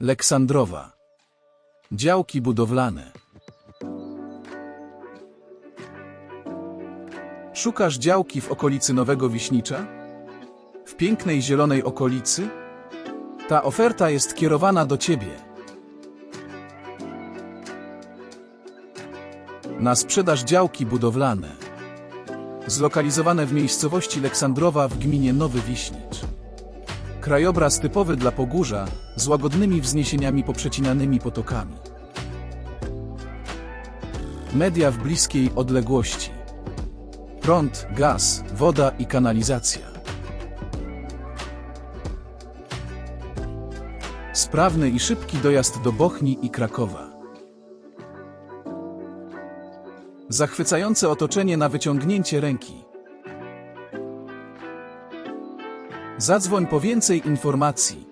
Leksandrowa. Działki budowlane. Szukasz działki w okolicy Nowego Wiśnicza? W pięknej zielonej okolicy? Ta oferta jest kierowana do Ciebie. Na sprzedaż działki budowlane. Zlokalizowane w miejscowości Leksandrowa w gminie Nowy Wiśnicz. Krajobraz typowy dla Pogórza, z łagodnymi wzniesieniami poprzecinanymi potokami. Media w bliskiej odległości. Prąd, gaz, woda i kanalizacja. Sprawny i szybki dojazd do Bochni i Krakowa. Zachwycające otoczenie na wyciągnięcie ręki. Zadzwoń po więcej informacji.